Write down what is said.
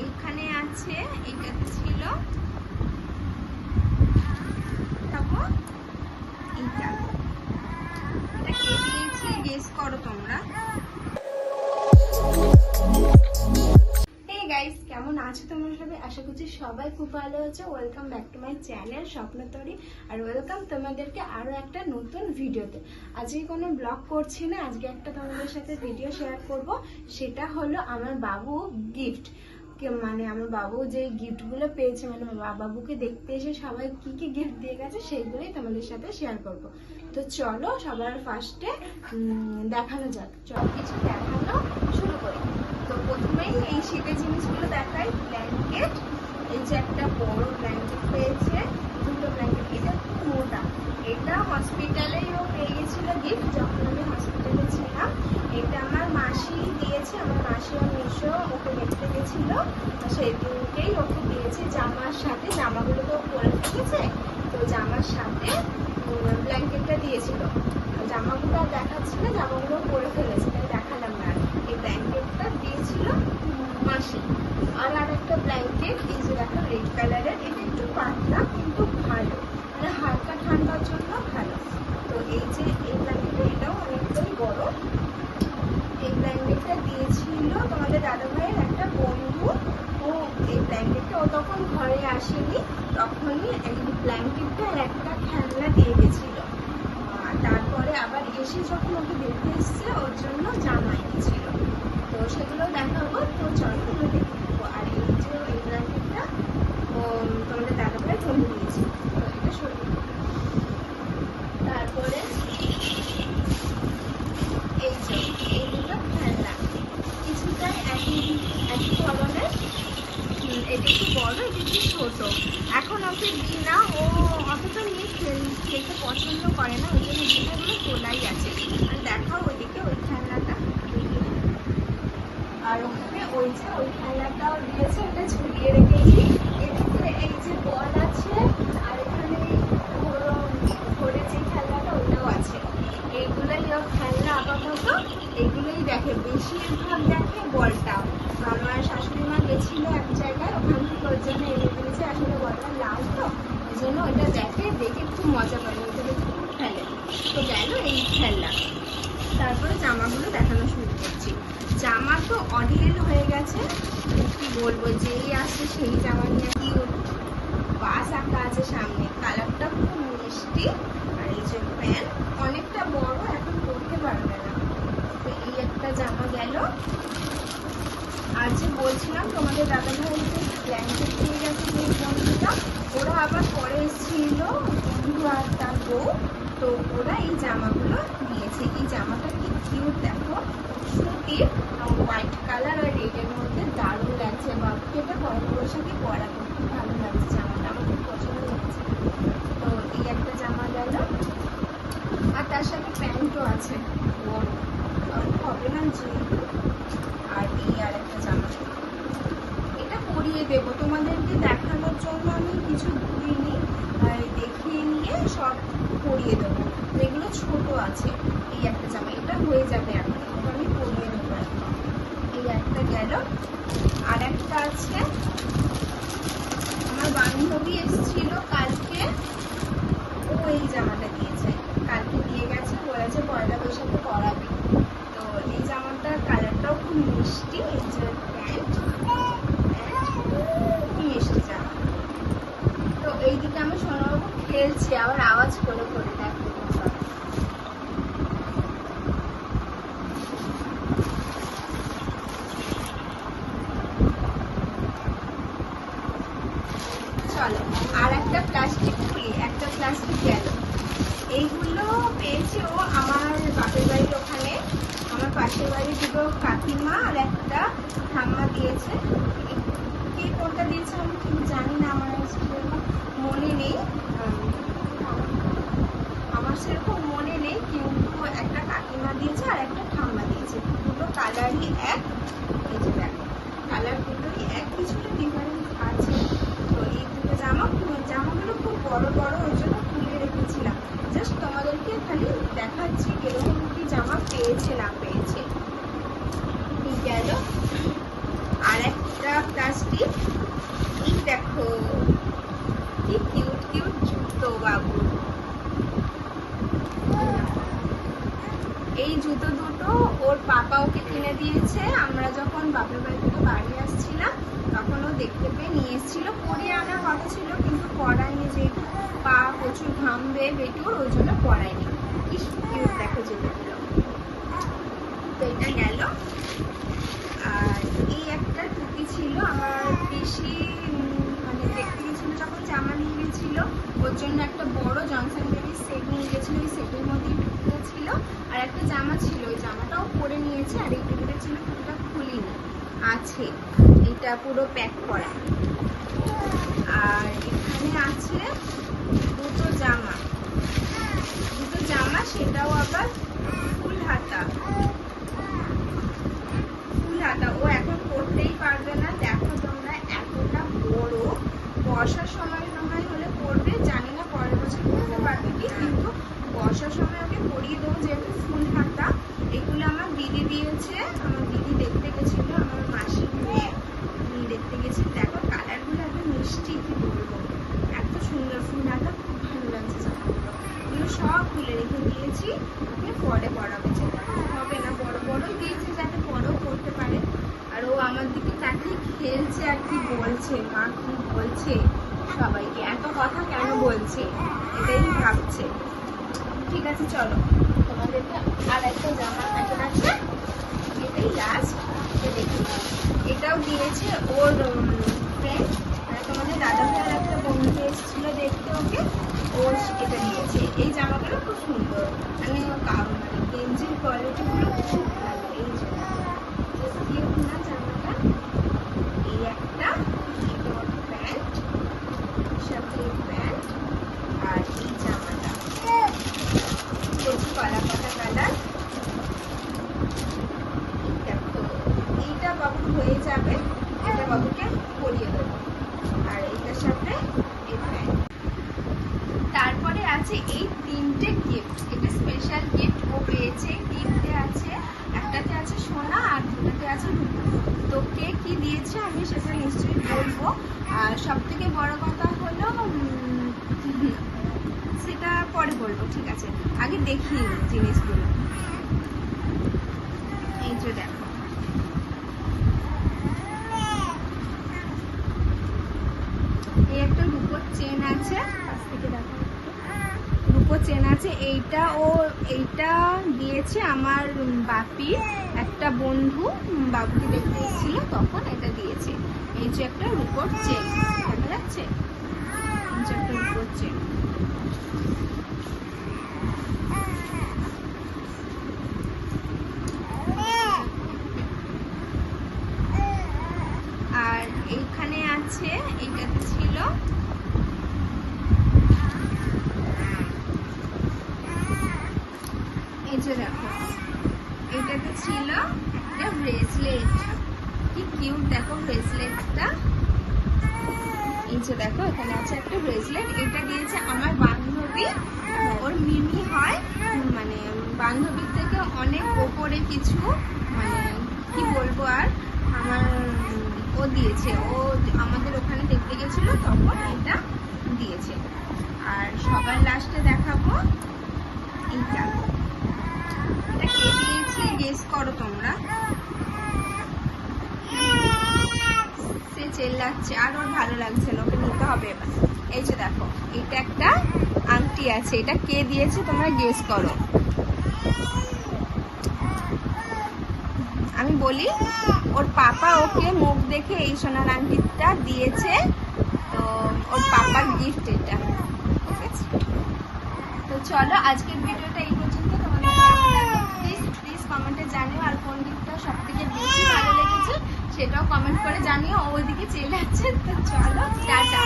এইখানে আছে ছিল। এটা গেস করো তোমরা। গাইস কেমন আছো আশা করছি সবাই খুব ভালো welcome back to my channel Swapnatori R welcome তোমাদেরকে আরও একটা নতুন ভিডিওতে। আজকে কোনো ব্লগ করছি না, আজকে একটা তোমাদের সাথে ভিডিও শেয়ার করব। সেটা হলো আমার বাবু গিফট মানে আমার বাবু যে গিফটগুলো পেয়েছে মানে আমার বাবুকে দেখতে এসে সবাই কি কি গিফট দিয়ে গেছে, সেইগুলোই তোমাদের সাথে শেয়ার করব। তো চলো সবার ফার্স্টে দেখানো যাক। চলো, কিছু দেখানো শুরু করি। তো প্রথমেই এই শীতের জিনিসগুলো দেখাই ব্ল্যাঙ্কেট এই যে একটা বড় ব্ল্যাঙ্কেট পেয়েছে, দুটো ব্ল্যাঙ্কেট এটা খুব মোটা এটা হসপিটালেই ও পেয়ে গেছিল গিফট যখন আমি হসপিটালে ছিলাম। এটা আমার মাসি দিয়েছে, আমার মাসি আর মিশো ওকে দেখতে গেছিল। সেই দিনকেই ওকে দিয়েছে জামার সাথে, জামাগুলো তো পরে ফেলেছে, তো জামার সাথে ব্ল্যাঙ্কেটটা দিয়েছিল। জামাগুলো আর দেখাচ্ছি না, জামাগুলো পরে ফেলেছে, তাই দেখালাম না এই ব্ল্যাঙ্কেটটা দিয়েছিল মাসি। আর আর একটা ব্ল্যাঙ্কেট এই যে দেখো রেড কালারের এটা একটু পাতলা কিন্তু ভালো মানে হালকা ঠান্ডার জন্য ভালো তো এই যে এই ব্ল্যাঙ্কেটটা এটাও অনেকটাই বড় এই ব্ল্যাঙ্কেটটা দিয়েছিল তোমাদের দাদা ভাইয়ের একটা বন্ধু। ও, এই ব্ল্যাঙ্কেটটা ও তখন ঘরে আসেনি। তখনই এই ব্ল্যাঙ্কেটটা আর একটা খেলনা দিয়ে গেছিল। তারপরে আবার এসে যখন ওকে দেখতে এসছে, ওর জন্য জামা এনেছিল। তো সেগুলো দেখাবো। তো চলো নেব। আর এই যে এই ব্ল্যাঙ্কেটটা ও তোমাদের দাদা ভাই বন্ধু দিয়েছে তো এটা সত্যি তারপরে এই যে এই দুটো খেলনা কিছুটা একই একই ধরনের হুম, এটা একটু বড় এটা একটু ছোট এখন ওকে দিই না ও অতটা নিয়ে খেল- খেলতে পছন্দ করে না ওই জন্য যেটাগুলো তোলাই আছে আর দেখাও ওইদিকে ওই খেলনাটা আর ওখানে ওই যে ওই খেলনাটাও দিয়েছে ওটা ঝুলিয়ে রেখেছি এদিকে এই যে বল আছে আর এখানে ধরো- যে খেলনাটা ওটাও আছে এইগুলোই ওর খেলনা আপাতত এগুলোই দেখে বেশিরভাগ দেখে বলটা আমার শাশুড়ি মা গেছিল এক জায়গায় ওখান থেকে ওর জন্য এনে দিয়েছে আসলে বলটা লাল তো জন্য ওটা দেখে দেখে খুব মজা দেখে খুব খেলে তো গেল এই খেলনা। তারপরে জামাগুলো দেখানো শুরু করছি। জামা তো অডিয়েল হয়ে গেছে। কি বলব, যেই আসে সেই জামা নিয়ে কি বাস আঁকা আছে সামনে। কালারটা খুব মিষ্টি। আর এই যে প্যান্ট, অনেকটা বড়, এখন পরতে পারবে না। তো এই একটা জামা গেল। যে বলছিলাম তোমাদের দাদা ভাই যে ব্ল্যাঙ্কেট দিয়ে গেছে যে বন্ধুটা ওরা আবার পরে এসেছিল বন্ধু আর তার বউ। তো ওরা এই জামাগুলো নিয়েছে। এই জামাটা কি কিউট দেখো। সুতির হোয়াইট কালার আর রেডের মধ্যে দারুণ লাগছে। বাবুকে এটা গরমের সাথে পরা খুব ভালো লাগছে জামাটা। আমার খুব পছন্দ হয়েছে। তো এই একটা জামা গেল। আর তার সাথে প্যান্টও আছে। বড়। হবে না যেহেতু আর এই আর একটা দেব। তোমাদেরকে দেখানোর জন্য আমি কিছু দিইনি দেখিয়ে নিয়ে সব পরিয়ে দেবো। এগুলো ছোট আছে, এই একটা জামা। এটা হয়ে যাবে এখন আমি পরিয়ে দেবো। এই একটা গেল। আর একটা আছে, আমার বান্ধবী এসেছিল কালকে। ও এই জামাটা দিয়েছে কালকে দিয়ে গেছে বলেছে পয়লা বৈশাখে পরাবে তো এই জামাটার কালারটাও খুব মিষ্টি এই যে প্যান্ট খুব মিষ্টি জামা তো এইদিকে আমি সোনাবাবু খেলছে আবার আওয়াজ করে করে দেখো তোমরা। চলো আর একটা প্লাস্টিক খুলি একটা প্লাস্টিক গেল এইগুলো পেয়েছে ও আমার বাপের বাড়ির ওখানে বাড়ির দুটো কাকিমা আর একটা ঠাম্মা দিয়েছে। কে কোনটা দিয়েছে আমি ঠিক জানি না, আমার সেরকম মনে নেই। আমার সেরকম মনে নেই, কিন্তু একটা কাকিমা দিয়েছে আর একটা ঠাম্মা দিয়েছে। দুটো কালারই এক। এই যে কালার দুটোই এক, কিছুটা ডিফারেন্স আছে। তো এই দুটো জামা, জামাগুলো খুব বড় বড় ওই জন্য খুলে রেখেছিলাম। জাস্ট তোমাদেরকে খালি দেখাচ্ছি, কীরকম কি জামা পেয়েছে না পেয়েছে এই গেল আর একটা মেকআপ প্লাস্টিক এই দেখো কি কিউট কিউট জুতো এই জুতো দুটো ওর পাপা ওকে কিনে দিয়েছে। আমরা যখন বাপের বাড়ি থেকে বাড়ি আসছিলাম, তখন ও দেখতে পেয়ে নিয়ে এসেছিল। পরিয়ে আনার কথা ছিল, কিন্তু পরায়নি যে পা প্রচুর ঘামবে বেটুর, ওই জন্য পরায়নি। কি দেখো জুতোগুলো তো এটা গেল আর এই একটা টুপি ছিল আমার বেশি মানে দেখতে গেছিল যখন জামা নিয়ে গেছিল ওর জন্য একটা বড় জনসন বেবি সেট নিয়ে গেছিল ওই সেটের মধ্যে টুপিটা ছিল আর একটা জামা ছিল, ওই জামাটাও পরে নিয়েছে, আর এই টুপিটা ছিল টুপিটা খুলিনি। আছে, এটা পুরো প্যাক করা। আর এখানে আছে দুটো জামা। দুটো জামা, সেটাও আবার ফুল হাতা। ফুল হাতা। ও এখন পড়তেই পারবে না। দেখো তোমরা এতটা বড়। বর্ষার সময় সময় হলে পড়বে জানি না পরের বছর পড়তে পারবে কি, কিন্তু বর্ষার সময় ওকে পরিয়ে দেবো যেহেতু ফুল হাতা। এগুলো আমার দিদি দিয়েছে। আমার দিদি দেখতে গেছিল, আমার মাসির মেয়ে উনি দেখতে গেছি। দেখো, কালারগুলো এত মিষ্টি, কি বলব? এত সুন্দর ফুল হাতা খুব ভালো লাগছে জামাগুলো। এগুলো সব খুলে রেখে দিয়েছি। ওকে পরে পড়াবো যেটা হবে না, বড় বড়ই দিয়েছে যাতে বড়ও করতে পারে। আর ও আমার দিকে তাকিয়ে খেলছে আর কি বলছে। মা কি বলছে সবাইকে? এত কথা কেন বলছে? এটাই ভাবছে। ঠিক আছে, চলো। আর একটা জামা আছে এটাই লাস্ট দেখি এটাও দিয়েছে ওর ফ্রেন্ড তোমাদের দাদা ভাইয়ের একটা বন্ধু এসেছিল দেখতে ওকে। ও এটা দিয়েছে। এই জামাগুলো খুব সুন্দর। মানে মানে গেঞ্জির কোয়ালিটিগুলো খুব ভালো। এই যে। কিউট না জামাটা এই একটা এটা ওর প্যান্ট সাথে প্যান্ট আর এই জামাটা কচি কলা পাতা কালার দেখো এইটা বাবুর হয়ে যাবে। এটা বাবুকে পরিয়ে দেবো। আর এইটার সাথে তারপরে আছে এই তিনটে গিফট এটা স্পেশাল গিফট ও পেয়েছে তিনটে আছে। একটাতে আছে সোনা আর দুটাতে আছে রূপো। তো কে কি দিয়েছে আমি সেটা নিশ্চয়ই বলব। আর সব থেকে বড় কথা হলো সেটা পরে বলব, ঠিক আছে? আগে দেখি জিনিসগুলো। এই যে দেখো। এই একটা রূপোর চেন আছে রূপোর চেন আছে, এইটা ও, এইটা দিয়েছে আমার বাপির একটা বন্ধু বাবুকে দেখতে এসেছিল, তখন এটা দিয়েছে। এই যে একটা রূপোর চেন, দেখা যাচ্ছে? একটা রূপোর চেন। আর এইখানে আছে এইটাতে ছিল এই যে দেখো এটাতে ছিল একটা ব্রেসলেট কি কিউট দেখো ব্রেসলেটটা এই দেখো, এখানে আছে একটা ব্রেসলেট এটা দিয়েছে আমার বান্ধবী। ওর মিমি হয়। মানে বান্ধবীর থেকে অনেক ওপরে কিছু মানে কি বলব আর, আমার, ও দিয়েছে। ও আমাদের ওখানে দেখতে গেছিল, তখন এটা দিয়েছে। আর সবার লাস্টে দেখাবো। এইটা গেস করো তোমরা। সে চেল্লাচ্ছে, আর ওর ভালো লাগছে না, ওকে নিতে হবে এবার। এই যে দেখো, এটা একটা আংটি আছে, এটা কে দিয়েছে তোমরা করো। আমি বলি, ওর পাপা ওকে মুখ দেখে এই সোনার আংটিটা দিয়েছে, তো ওর পাপার গিফট এটা, ঠিক আছে? তো চলো, আজকের ভিডিওটা এই পর্যন্ত, তোমাদের কমেন্টে জানিও আর কোন দিকটা সব থেকে বেশি ভালো লেগেছে সেটাও কমেন্ট করে জানিও। ওইদিকে চলে যাচ্ছে, তো চলো, টাটা।